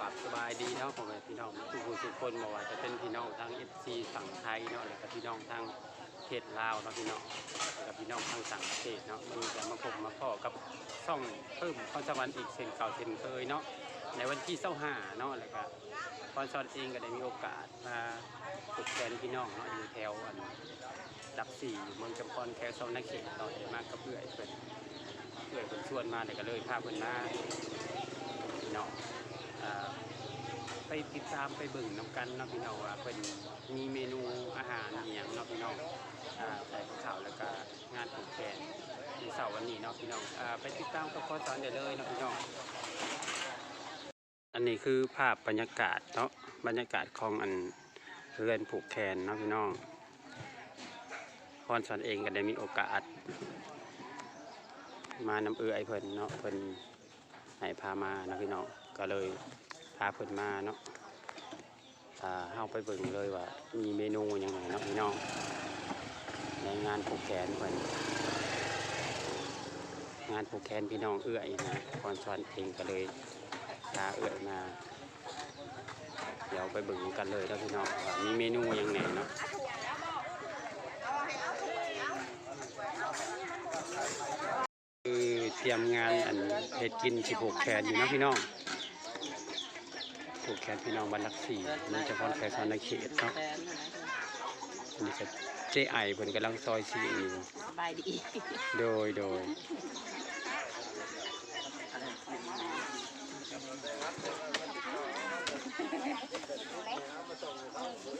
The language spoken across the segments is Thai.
กับสบายดีเนาะผมเป็นพี่น้องทุกคนทุกคนบอกว่าจะเป็นพี่น้องทางเอฟซีฝั่งไทยเนาะแล้วก็พี่น้องทางเทศลาวเนาะพี่น้องแล้วก็พี่น้องทางต่างประเทศเนาะมันจะมาพบมาพ่อกับซ่องเพิ่มพรสวรรค์อีกเช่นเก่าเช่นเคยเนาะในวันที่เสาห้าเนาะแล้วก็พรสวรรค์เองก็ได้มีโอกาสมาฝึกแทนพี่น้องเนาะอยู่แถวอันดับสี่อยู่เมืองจำพรแคสอนักเขตต่อได้มากก็เพื่อเพิ่นเพื่อนชวนมาแต่ก็เลยพาเพิ่นมาพี่น้อง ไปติดตามไปเบิ่งน้ำกันเนาะพี่น้องว่าเป็นมีเมนูอาหารอหย่างเนาะพี่น้องอ่าใส่ข้าวแล้วก็งานผูกแขนในเสาร์วันนี้เนาะพี่น้องอ่าไปติดตามกับข้อสอนได้เลยเนาะพี่น้อง อันนี้คือภาพบรรยากาศเนาะบรรยากาศของอันเรือนผูกแขนเนาะพี่น้องพรสอนเองก็ได้มีโอกาส มานำเอือไอเพิ่นเนาะเพิ่นให้พามานะพี่น้อง ก็เลยพาเพิ่นมาเนาะอ่าเฮาไปเบิ่งเลยว่า มีเมนูหยังไงเนาะพี่น้องในงานผูกแขนเพิ่นงานผูกแขนพี่น้องเอื้อยนะพรสวรรค์เองก็เลยพาเอื้อยมาเดี๋ยวไปเบิ่งกันเลยนะพี่น้องว่ามีเมนูหยังไงเนาะคือเตรียมงานอันเฮ็ดกินสิผูกแขนอยู่เนาะพี่น้อง ผูกแขนพี่น้องบันลักสี่นี่จะพรแขกซอนในเขตเนาะอันนี้ก็เจ๊ไอเพิ่นกำลังซอยสีอยู่สบายดี โดยโดย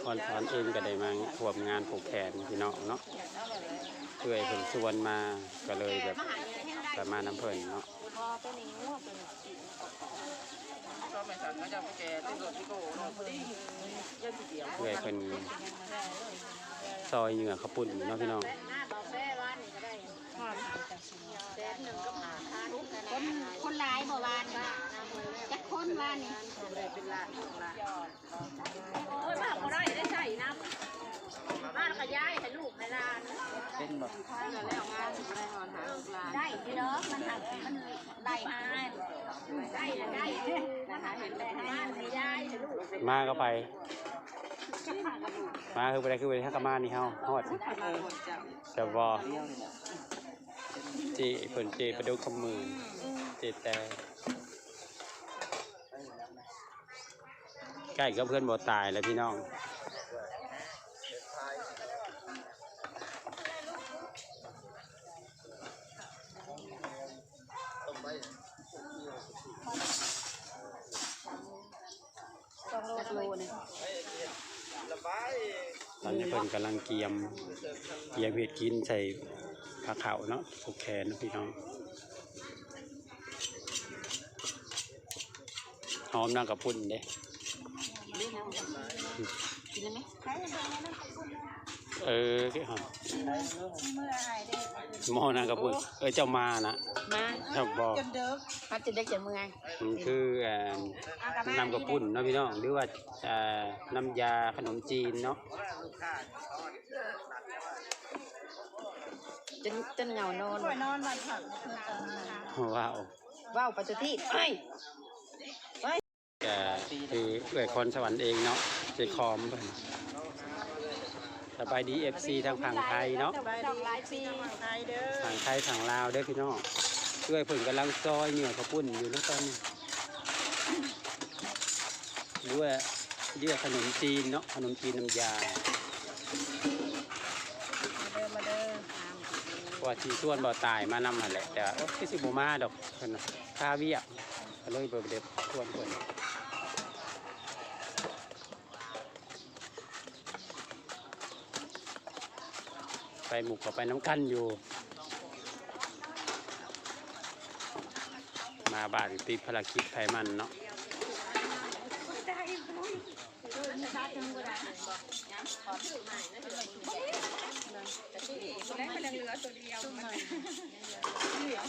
พรสอนเองก็ได้มาร่วมงานผูกแขนพี่น้องเนาะเพื่อให้เพิ่นชวนมาก็เลยแบบประมาณน้ำเพิ่นเนาะพ อเป็นอย่างนี้เป็นก็ไม่สั่งก็จะไปแกที่รถที่โก้รถพอดียังทีเดียวเพื่อให้เพิ่นซอยเหงื่อข้าวปุ่นเนาะพี่น้องหน้าบอกแม่ว่านี่ก็ได้แสนหนึ่งก็ผ่านคนคนหลายบ่วานจักคนว่านี่เป็นล้านสองล้าน โอ้ยมากก็ได้ได้ใส่น้ำบ้านขยายให้ลูกให้หลาน เป็นแบบถ้าเราแล้วงานได้นอนหาลูกหลานได้ที่เด้อมันหักมันได้มาได้ได้มันหักเป็นแต่บ้านให้ยายให้ลูกมาก็ไป มาคือไปได้คือไปทักกะมานี่เฮาฮอดมาหมดจับจะบ่เดียวนี่แหลเจเพิ่นเจประดุกคำมือเจแต่ใกล้กับเพื่อนบ่ตายแล้วพี่น้อง จักโลนึง ตอนนี้เพิ่นกำลังเกียมเกียมเห็ดกินใส่ผักขาวเนาะผูกแขนเนาะพี่น้องหอมน้ำกับปุ่นเด้กินได้ไหมใครจะเดินมานั่งกับคุณเออที่หอมเมื่อไหร่ได้ หม้อน้ำกับปุ่นเออเจ้ามานะมาเจ้าบอกจนเดิมพัดจะได้เจอเมื่อไงมันคือเอ่อน้ำกระปุ่นเนาะพี่น้องหรือว่าเอ่อน้ำยาขนมจีนเนาะจนจนเหงานอนนอนวันผักว้าวว้าวปัจจุบันเอ้ยแกคือเกิดคนสวรรค์เองเนาะเจคอมเพิ่น สบายดีเอฟซีทางฝั่งไทยเนาะไปดีหลายปีไทยเด้อฝั่งไทยฝั่งลาวเด้อพี่น้องเพื่อเพิ่นกำลังซอยเหนือข้าวปุ้นอยู่นะตอนนี้หรือว่าเรียกขนมจีนเนาะขนมจีนน้ำยาเดินมาเด้อว่าที่ส่วนบ่ตายมานำหั่นแหละแต่ว่าโอ้ยสิบ่มาดอกเพิ่นน่ะค่าเวียกก็เลยบ่ได้ชวนเพิ่น ไปหมุกก็ไปน้ำกันอยู่ มาบ้านติดภารกิจไทยมันเนาะ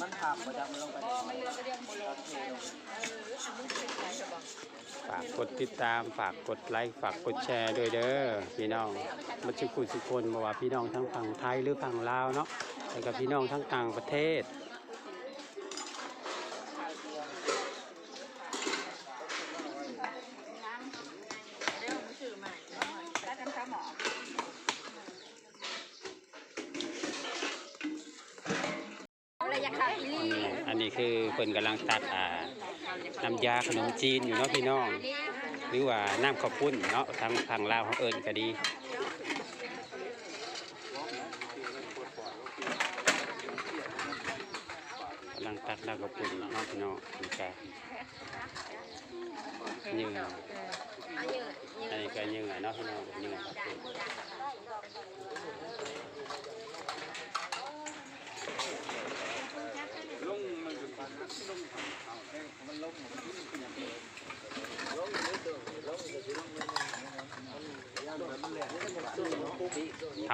มันผักประดับลงไปฝากกดติดตามฝากกดไลค์ฝากกดแชร์ด้วยเด้อพี่น้องมาชุกุสุคนบอกว่าพี่น้องทั้งฝั่งไทยหรือฝั่งลาวเนาะแล้วก็พี่น้องทั้งต่างประเทศ อันนี้คือเพิ่นกำลังตัดอ่าน้ำยาขนมจีนอยู่เนาะพี่น้อง หรือว่าน้ำข้าวปุ้นเนาะทางทางลาวเขาเอิญก็ดีกำลังตัดน้ำข้าวปุ้นเนาะพี่น้องนี่ก็เหยื่อเอาเยอะเยอันอะนี้ก็เหยื่อเนาะพี่น้องยื่อข้าวปุ้น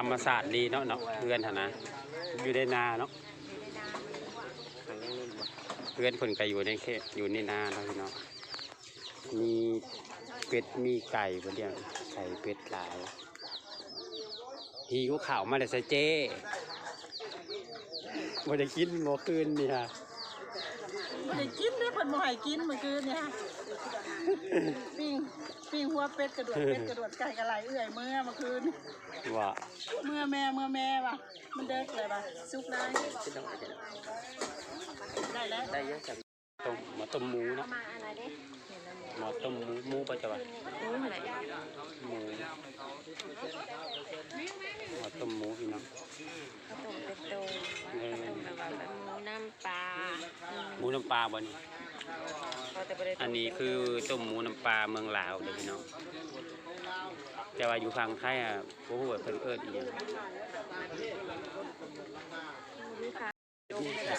ธรรมศาสตร์ดีเนาะเนาะเพื่อนหนนะอยู่ในนาเนาะเพื่อนเพิ่นก็อยู่ในเขตอยู่ในนาเนาะพี่เนาะมีเป็ดมีไก่บ่เลี้ยไก่เป็ดหลายหิวข่าวมาเลยซะเจ้บ่ได้กินเมื่อคืนนี่ฮะไม่ได้กินเด้อเพิ่นบ่ให้กินเมื่อคืนเนี่ย ปิ้งหัวเป็ดกระโดดเป็ดกระโดดไก่กระไหลเอื่อยเมื่อเมื่อคืน ว่าเมื่อแม่เมื่อแม่ว่ะมันเด็กเลยว่ะสุกได้ได้แล้วได้เยอะจังต้มมาต้มหมูเนาะมาอะไรเด้มาต้มหมูหมูปะจ๊ะวะรู้อะไรหมูมาต้มหมูพี่น้องข้าวต้มเป็ดโตเออแบบว่าหมูน้ำปลาหมูน้ำปลาบ่นี่ อันนี้คือต้มหมูน้ำปลาเมืองลาวเด้อพี่น้องแต่ว่าอยู่ฝั่งไทยอะบ่ฮู้ว่าเพิ่นเอิ้นอีหยัง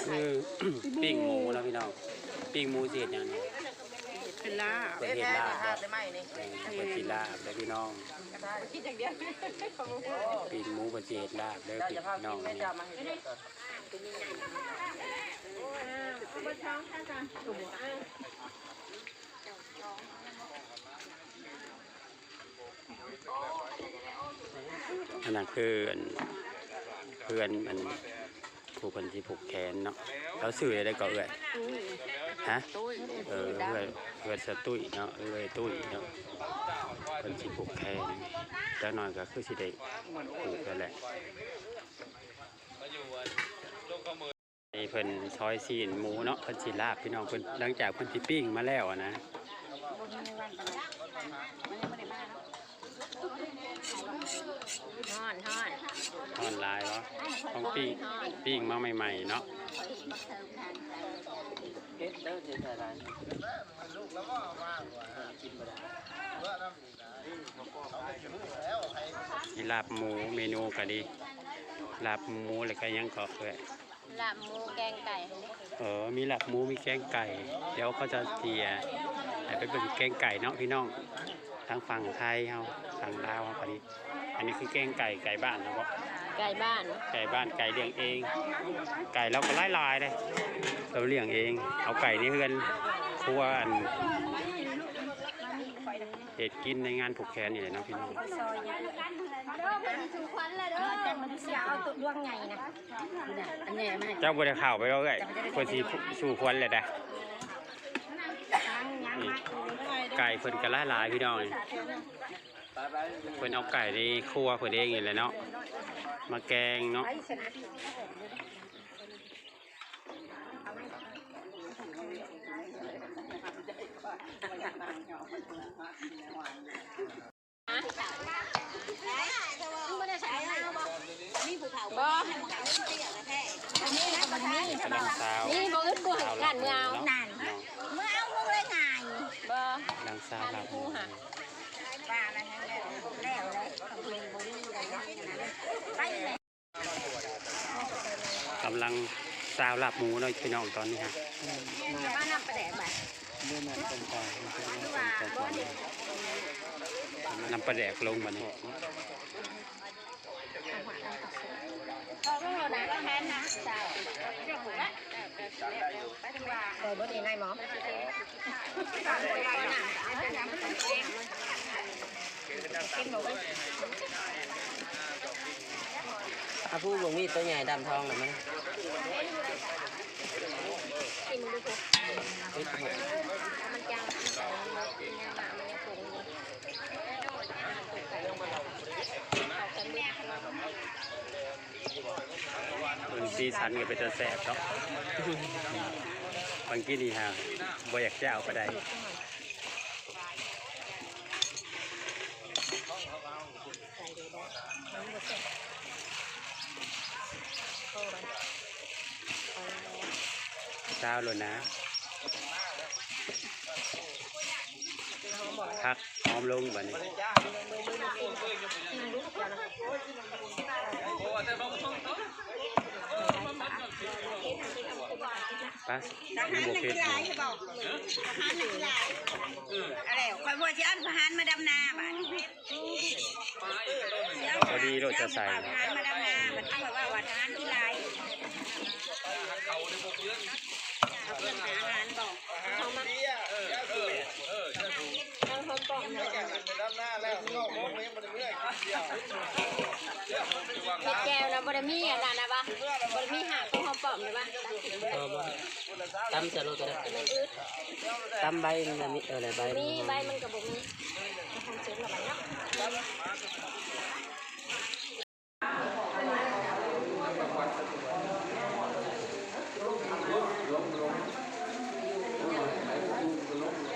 คือปิ้งหมูนะพี่น้องปิ้งหมูสิเฮ็ดหยังนี่ เป็นลาเพิ่นเฮ็ดลาบบ่เพิ่นสิลาบเด้อพี่น้องคิดอย่างเดียวปิ้งหมูเพิ่นสิเฮ็ดลาบเด้อพี่น้องนี่อันนั้นคืออันเพื่อนมัน ผู้คนที่ผูกแขนเนาะเราซื้ออะได้ก็เอ่ยฮะเออเพื่อนเพื่อนสตุ้ยเนาะเอ้ยตุ้ยเนาะเป็นสิผูกแขนจักหน่อยก็คือสิได้ผูกกันแหละนี่เพิ่นซอยซีนหมูเนาะเพิ่นสิลาบพี่น้องเพิ่นหลังจากเพิ่นสิปิ้งมาแล้วนะ ทอนทอนออนไลน์เหรอต้องปิ้งปิ้งมาใหม่ๆเนาะมีลาบหมูเมนูก็ดีลาบหมูแล้วก็ยังก็เอ้ยลาบหมูแกงไก่ เออ มีหลับหมูมีแกงไก่ เดี๋ยวเขาจะเตียให้ไปเป็นแกงไก่เนาะพี่น้อง ทางฝั่งไทยเฮาฝั่งลาวเฮาพอดีอันนี้คือแกงไก่ไก่บ้านนะบ่ไก่บ้าน ไก่บ้านไก่เลี้ยงเอง ไก่เราก็ไล่ลายๆเลยเราเลี้ยงเอง เอาไก่นี่เฮือนครัวอันเห็ดกินในงานผูกแขนนี่แหละเนาะพี่น้องซอยยังเด้อเป็นสุขวัญแล้วเด้อจังมันเสียเอาตัวดวงใหญ่นะอันนี้มาเจ้าบ่ได้ข่าวไปแล้วเอ้ยคนสิสู่ควันเลยได้ทั้งยังมา ไก่เพิ่นก็หลายๆพี่น้องเพิ่นเอาไก่ในครัวเพิ่นเองนี่แหละเนาะมาแกงเนาะนะบ่อันนี้นะบ่มีกำลังสาวนี่บ่อึดบ่ให้กันเมือเอานั่น เมื่อเอามึงเลยง่ายบ่ กำลัง สาวหลับป้าแล้วแล้วแล้วเลยเพลงบ่มีเลยเนาะไปเลยกำลังสาวหลับหมูเนาะพี่น้องตอนนี้ฮะบ้านนำปแดกไปนำปลาแดกลงมานี่ ก็ราได้ก็แทนนะเจ้าไปดีกว่าเดี๋ยวบ่ด้นายหมอกินบ่ถ้าผู้บ่มีตัวใหญ่ดำทองหรือมันกินมึงดูถูกปิดหมดมันจังมันยังมามันยังคงอยู่ เบิ่งสีสันก็เป็นตะแสบเนาะบางทีนี่ฮะบ่อยากจะเอาไปได้เช้าเลยนะพักหอมลงแบบนี้ ไปนี่บวกเพชรอยู่อะไรคอยว่าจะอันทหารมาดำนาบ้านพอดีเราจะใส่ทหารมาดำนามันตั้งแบบว่าว่าทหารที่ไรเอาเพื่อนหาอาหารบอกเขามาเฮ็ดแก้วนะบะมีอะนะนะปะบะมีหางข องหอมปอมเลยปะเออบ่ตำจะรู้ก็ได้ตำใบมันน่ะมีเอออะไรใบมีมันใบมันกับบ่มีของเซ็นกับใบเนาะ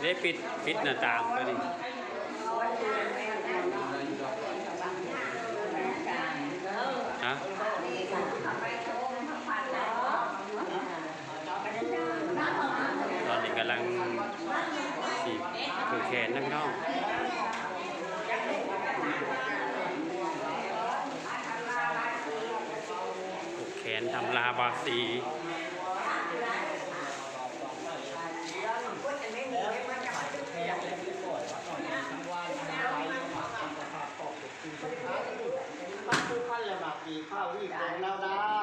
ได้ปิดปิดหน้าต่างก็ดีฮะตอนนี้กำลังสีผูกแข นนะพี่น้องผูกแขนทำลาบาสีปัจจุบันละหมากปีข้าววิ่งของเราได้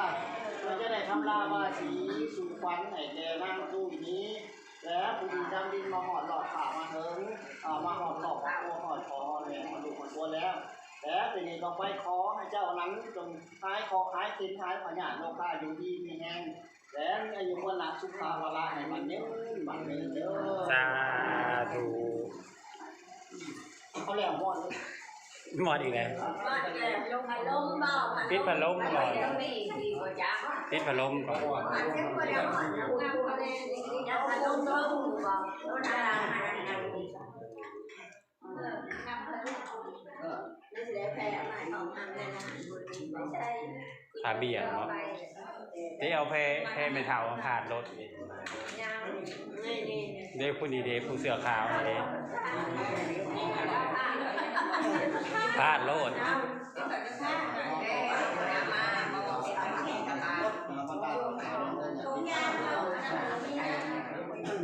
เราจะได้ทำลาบาสีสู่ขวัญให้แก่นางตู้นี้ และผู้ดีดำดินมาหอดหลอดขามาเถิงมาหอดหลอดของตัวหอดคอแหวนมาดูคนตัวแล้ว และทีนี้เราไปขอให้เจ้านั้นจงท้ายคอท้ายตินท้ายพญานโลกาอยู่ดีมีแห้งและมีอายุวันละสุขาวละให้มันเนี้ยมันเนี้ยเด้อสาธุเขาแล้วหมดเลย หมดอีกแล้ว ปิดพัดลมก่อน ปิดพัดลมก่อนอันนี้ก็เดี๋ยวก่อนขาเลยนี่จะพัดลมลงบ่รถอะไรมาดีเออครับเออไม่ใช่แพ้อะไรของทางเลยนะไม่ใช่ขาเบียดเนาะ เดี๋ยวเอาแพแพไม่เท่าขาดรถยาวนี่นี่เดี๋ยวผู้นี้เดี๋ยวผู้เสือขาวนี่พลาดโลด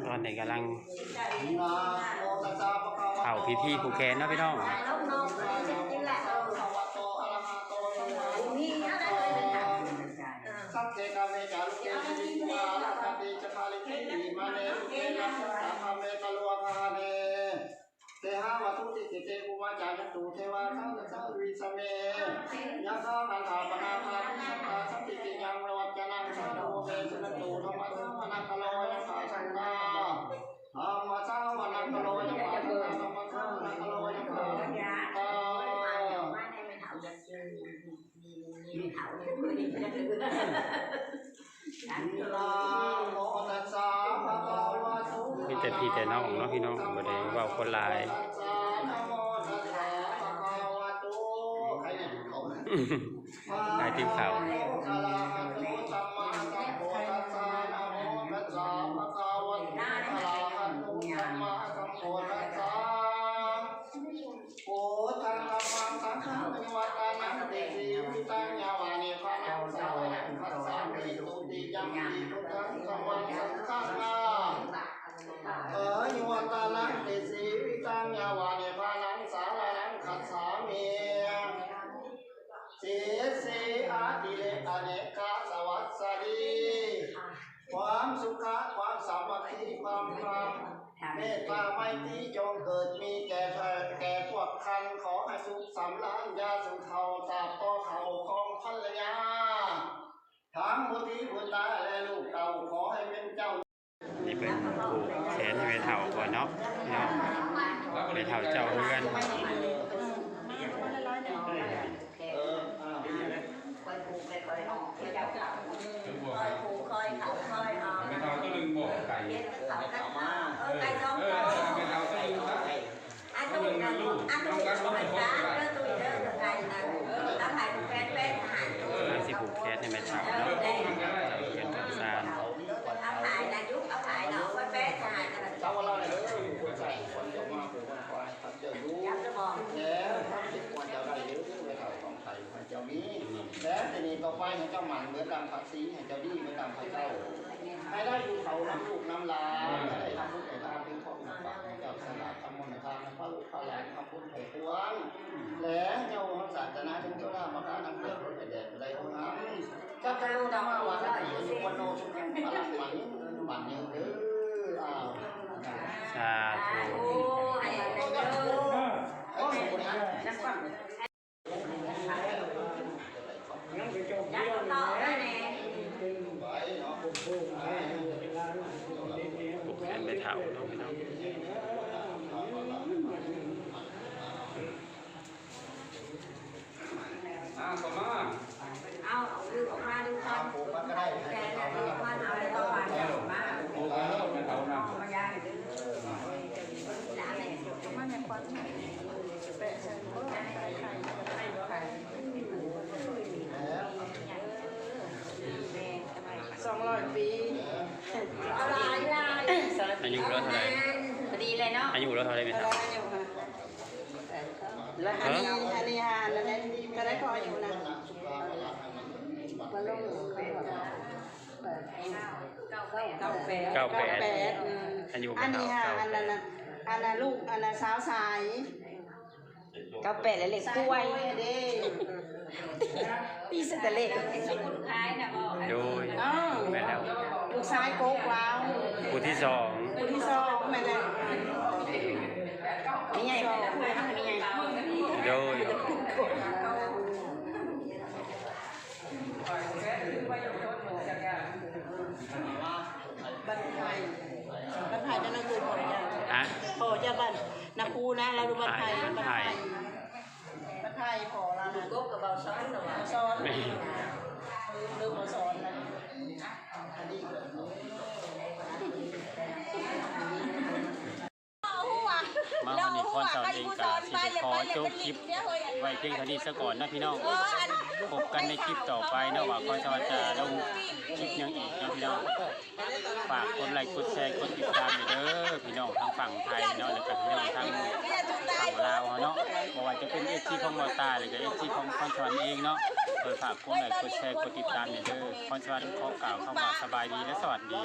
ตอนนี้กำลังเผาพิธีผูกแขนนะพี่น้อง มีแต่พี่แต่น้องเนาะพี่น้องบ่ได้เว้าคนหลายหลายทีมข่าวโำล้านยาสุขเทาตราบต่อเขาของภรรยาทั้งบุตรีบุตรตาและลูกเต่าขอให้เป็นเจ้านี่เป็นผูกแขนให้แม่เฒ่าก่อนเนาะพี่น้องแม่เฒ่าเจ้าเฮือนเอออ่าคอยผูกคอยออกคอยจับคอยผูกคอยเขาคอยออกไม่เท่าก็ลึงบอกไก่เขากันมาเออไก่ต้มอั ทานพระลูกพระหลานทำบุญไถ่พวงแล้วเจ้าพระศาสนาถึงเจ้าหน้ามาการนำเลือดไปแดดไปได้ห้องน้ำจ้าจะรู้นะว่าวันนี้สุวรรณสุขังพลังมันมันยังเด้ออ้าว สาธุ โอ้อันนี้เด้อ โอ้สมบูรณ์นะ ยักษ์ต่อได้แน่ ผูกแขนแม่เฒ่าเนาะพี่น้อง เอาเอาดูออกมาดูความ ผูกมันก็ได้ แกเนี่ยดูว่าเอาอะไรต่อไปเนี่ยมา ผูกแล้วมันเอาน้ เอามายายเด้อหลานเนี่ย มันในควันแปะใส่หัวไข่ไข่ไข่ไข่สองร้อยปีเอาลายลายอายุเราเท่าไหร่พอดีเลยเนาะอายุเราเท่าไหร่แม่อะไรเฒ่าอยู่ค่ะแล้วอันนี้อันนี้ฮานแล้วนั่นก็ได้พออยู่นะำสุภาพละให้มันมาลงเก้าแปดเก้าแปดเก้าแปดแปดอืมอายุอัแม่นเฒ่านี้ฮะเก้าอันนั้นน่ะ อันนั้นลูกอันนั้นสาวสายเก้าแปดและเลขกล้วยเด้ปีสตะเลขสกุลคล้ายนะพ่อโดยอ้าวแม่แล้วลูกชายโกกว้าวผู้ที่สองคนที่สองแม่แล้วนี่ไงพูดให้มันนี่ไงโดย บันไทยบันไทยนั่นคือพอจะ ฮะ พอจะบันนาคูนะเราดูบันไทยบับันนไทไทยยบันไทยพอเรานะกบกับเบาซ้อนหรอวะซ้อนแม่เริ่มมาสอนนะ มาวันนี้คอนสอนเองกาสิจะขอจบคลิปไว้เพียงเท่านี้ซะก่อนนะพี่น้องพบกันในคลิปต่อไปนะว่าคอนสอนจะลงคลิปยังอีกนะพี่น้องฝากกดไลค์กดแชร์กดติดตามเด้อพี่น้องทางฝั่งไทยเนาะแล้วก็พี่น้องทางฝั่งลาวเนาะบ่ว่าจะเป็นเอซีของมอตาหรือก็เอซีของคอนสอนเองเนาะโดยฝากกดไลค์กดแชร์กดติดตามเด้อคอนสอนขอกล่าวคำว่าสบายดีและสวัสดี